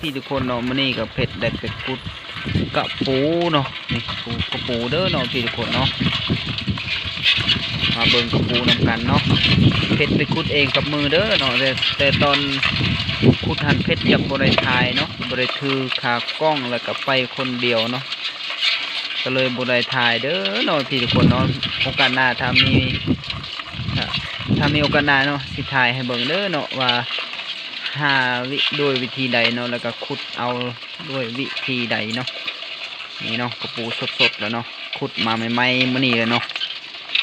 พี่ทุกคนเนาะมื้อนี้ก็เผ็ดได้เป็ดกุดกะปูเนาะนี่ปูกะปูเด้อเนาะพี่ทุกคนเนาะมาเบิ่งกระปูนำกันเนาะเผ็ดไปกุดเองกับมือเด้อเนาะแต่แต่ตอนคุดหันเผ็ดยังบ่ได้ถ่ายเนาะบ่ได้ถือขากล้องแล้วก็ไปคนเดียวเนาะก็เลยบ่ได้ถ่ายเด้อเนาะพี่ทุกคนเนาะโอกาสหน้าถ้ามีถ้ามีโอกาสหน้าเนาะสิถ่ายให้เบิ่งเด้อเนาะว่า หาวิด้วยวิธีใดเนาะแล้วก็ขุดเอาด้วยวิธีใดเนาะนี่เนาะกระปูสดๆแล้วเนาะขุดมาใหม่ๆมื้อนี้เลยเนาะ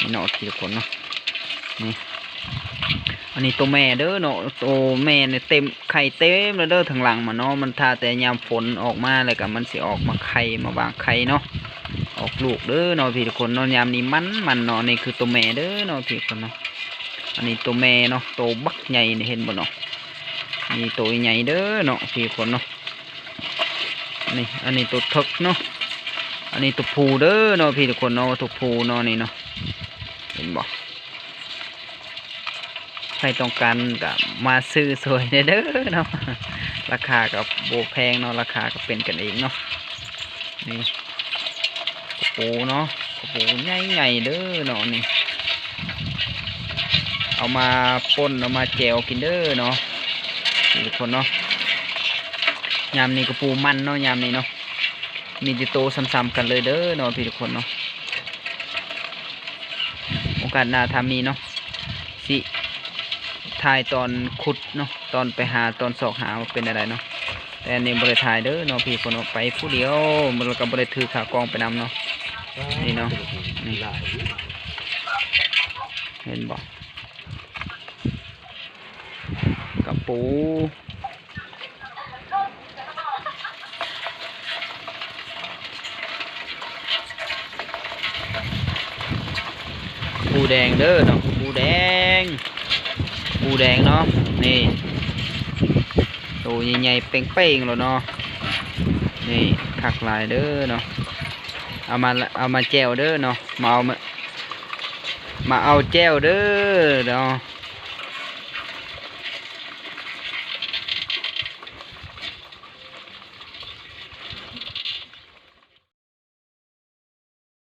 นี่เนาะทีละคนเนาะนี่อันนี้ตัวแม่เด้อเนาะตัวแม่เนี่ยเต็มไข่เต็มแล้วเด้อทางหลังมันเนาะมันทาแต่ยามฝนออกมาแล้วก็มันสิออกมาไข่มาวางไข่เนาะออกลูกเด้อเนาะพี่ทุกคนเนาะยามนี้มันมันเนาะนี่คือตัวแม่เด้อเนาะพี่ทุกคนเนาะอันนี้ตัวแม่เนาะตัวบักใหญ่เห็นบ่เนาะ นี่ตัวใหญ่เด้อเนาะพี่คนเนาะนี่อันนี้ตัวทึกเนาะอันนี้ตัวผูเด้อเนาะพี่ทุกคนเนาะตัวผูเนาะนี่เนาะเห็นบ่ใครต้องการก็มาซื้อสวยเด้อเนาะราคากับโบแพงเนาะราคาก็เป็นกันเองเนาะนี่กระปูเนาะกระปูใหญ่ๆเด้อเนาะนี่เอามาป่นเอามาแจวกินเด้อเนาะ นี่ทุกคนเนาะยามนี้กระปูมันเนาะยามนี้เนาะมีแติโตซ้ำๆกันเลยเด้อเนาะพี่ทุกคนเนาะโอกาสหน้าทามีเนาะสิถ่ายตอนขุดเนาะตอนไปหาตอนสอกหาว่าเป็นอะไรเนาะแต่อันนี้บริถ่ายเด้อเนาะพี่คนเนาะไปผู้เดียวมันก็บริถือขากองไปนำเนาะนี่เนาะนี่เห็นบอกกระ ปูปูแดงเด้อเนาะปูแดง ปูแดงเนาะนี่ตัวใหญ่ๆเป้งๆแล้วเนาะนี่คักหลายเด้อเนาะเอามาละเอามาแจวเด้อเนาะมาเอามามาเอาแจวเด้อเนาะ